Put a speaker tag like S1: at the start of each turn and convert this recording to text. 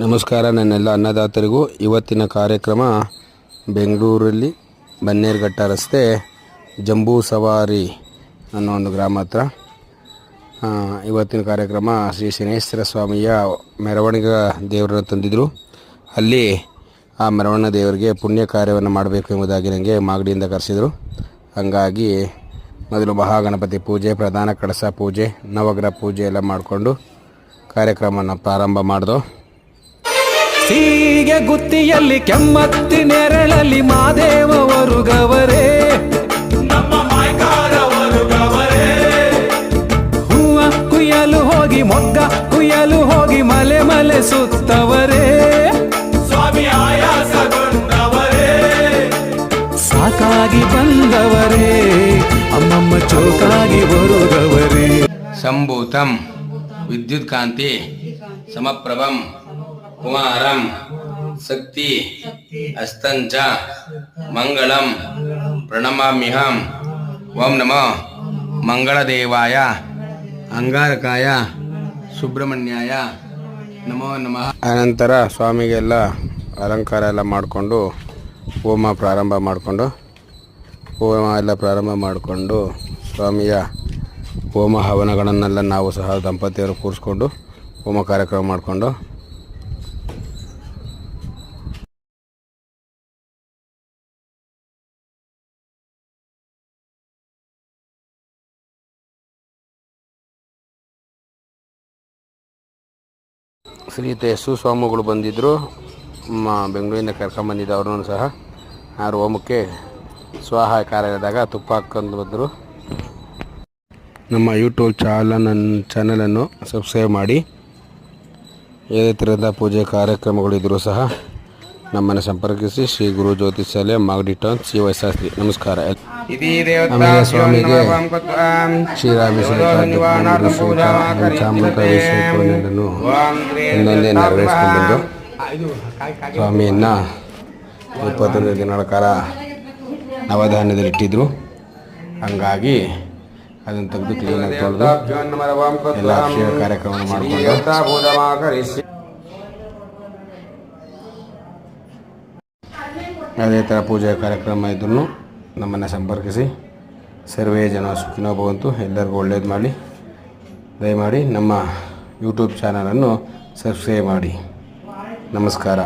S1: ನಮಸ್ಕಾರ ನನ್ನೆಲ್ಲ ಅನ್ನದಾತರಿಗೂ. ಇವತ್ತಿನ ಕಾರ್ಯಕ್ರಮ ಬೆಂಗಳೂರಲ್ಲಿ ಬನ್ನೇರುಘಟ್ಟ ರಸ್ತೆ ಜಂಬೂ ಸವಾರಿ ಅನ್ನೋ ಒಂದು ಗ್ರಾಮ ಹತ್ರ. ಇವತ್ತಿನ ಕಾರ್ಯಕ್ರಮ ಶ್ರೀ ಶನೇಶ್ವರ ಸ್ವಾಮಿಯ ಮೆರವಣಿಗೆ ದೇವರನ್ನು ತಂದಿದ್ದರು ಅಲ್ಲಿ ಆ ಮೆರವಣಿಗೆ ದೇವರಿಗೆ ಪುಣ್ಯ ಕಾರ್ಯವನ್ನು ಮಾಡಬೇಕು ಎಂಬುದಾಗಿ ನನಗೆ ಮಾಗಡಿಯಿಂದ ಕರೆಸಿದರು. ಹಾಗಾಗಿ ಮೊದಲು ಮಹಾಗಣಪತಿ ಪೂಜೆ, ಪ್ರಧಾನ ಕಳಸ ಪೂಜೆ, ನವಗ್ರಹ ಪೂಜೆ ಎಲ್ಲ ಮಾಡಿಕೊಂಡು ಕಾರ್ಯಕ್ರಮವನ್ನು ಪ್ರಾರಂಭ ಮಾಡಿದೋ.
S2: ಸೀಗೆ ಗುತ್ತಿಯಲ್ಲಿ ಕೆಮ್ಮತ್ತಿ ನೆರಳಲ್ಲಿ ಮಾದೇವರು ಗವರೇ ಹೂವ ಕುಯ್ಯಲು ಹೋಗಿ ಮೊಗ್ಗ ಕುಯ್ಯಲು ಹೋಗಿ ಮಲೆ ಮಲೆ ಸುತ್ತವರೇ. ಸಾಕಾಗಿ ಬಂದವರೇ ಅಮ್ಮಮ್ಮ ಚೋಕಾಗಿ ಬರುಗವರೇ.
S1: ಸಂಭೂತಂ ವಿದ್ಯುತ್ ಕಾಂತಿ ಸಮಪ್ರಭಂ ಕುಮಾರಂ ಶಕ್ತಿ ಅಸ್ತಂಚ ಮಂಗಳಂ ಪ್ರಣಮಾಮ್ಯಹಂ. ಓಂ ನಮೋ. ಮಂಗಳದೇವಾಯ. ಅಂಗಾರಕಾಯ. ಸುಬ್ರಹ್ಮಣ್ಯಾಯ. ನಮೋ ನಮಃ. ಅನಂತರ ಸ್ವಾಮಿಗೆಲ್ಲ ಅಲಂಕಾರ ಎಲ್ಲ ಮಾಡಿಕೊಂಡು ಹೋಮ ಪ್ರಾರಂಭ ಮಾಡಿಕೊಂಡು ಹೋಮ ಎಲ್ಲ ಪ್ರಾರಂಭ ಮಾಡಿಕೊಂಡು ಸ್ವಾಮಿಯ ಹೋಮ ಹವನಗಳನ್ನೆಲ್ಲ ನಾವು ಸಹ ದಂಪತಿಯವರು ಕೂರಿಸ್ಕೊಂಡು ಹೋಮ ಕಾರ್ಯಕ್ರಮ ಮಾಡಿಕೊಂಡು ಶ್ರೀ ಯಸ್ಸು ಸ್ವಾಮಿಗಳು ಬಂದಿದ್ದರು ಬೆಂಗಳೂರಿಂದ ಕರ್ಕೊಂಬಂದಿದ್ದ ಅವ್ರನ್ನೂ ಸಹ ಆ ಹೋಮಕ್ಕೆ ಸ್ವಾಹ ಕಾರ್ಯದಾಗ ತುಪ್ಪ ಹಾಕ್ಕೊಂಡು ಬಂದರು. ನಮ್ಮ ಯೂಟ್ಯೂಬ್ ಚಾನಲ್ ಚಾನಲನ್ನು ಸಬ್ಸ್ಕ್ರೈಬ್ ಮಾಡಿ. ಯಾವುದೇ ಥರದ ಪೂಜೆ ಕಾರ್ಯಕ್ರಮಗಳಿದ್ದರೂ ಸಹ ನಮ್ಮನ್ನು ಸಂಪರ್ಕಿಸಿ ಶ್ರೀ ಗುರು ಜ್ಯೋತಿಷ್ಯಾಲಯ ಮಾಗಡಿ ಟೌನ್ ಸಿ ವೈಶಾಸ್ತ್ರಿ ನಮಸ್ಕಾರ. ಆಮೇಲೆ ಸ್ವಾಮಿಗೆ ಶ್ರೀರಾಮೇಶ್ವರ ಚಾಮುಂಡ ಇನ್ನೊಂದೇ ಬಂದು ಸ್ವಾಮಿಯನ್ನು ಇಪ್ಪತ್ತೊಂದು ದಿನಗಳ ಕಾಲ ನವಧಾನ್ಯದಲ್ಲಿ ಇಟ್ಟಿದ್ರು ಹಂಗಾಗಿ ಅದನ್ನು ತೆಗೆದು ಕ್ಲೀನಾಗಿ ತೊಳೆದು ಎಲ್ಲ ಕಾರ್ಯಕ್ರಮ ಕಾರ್ಯಕ್ರಮವನ್ನು ಮಾಡಿಕೊಂಡು ಯಾವುದೇ ಥರ ಪೂಜೆ ಕಾರ್ಯಕ್ರಮ ಇದ್ರೂ ನಮ್ಮನ್ನು ಸಂಪರ್ಕಿಸಿ. ಸರ್ವೇ ಜನ ಸುಖಿನೋ ಭವಂತು. ಎಲ್ಲರಿಗೂ ಒಳ್ಳೇದು ಮಾಡಿ. ದಯಮಾಡಿ ನಮ್ಮ ಯೂಟ್ಯೂಬ್ ಚಾನಲನ್ನು ಸಬ್ಸ್ಕ್ರೈಬ್ ಮಾಡಿ. ನಮಸ್ಕಾರ.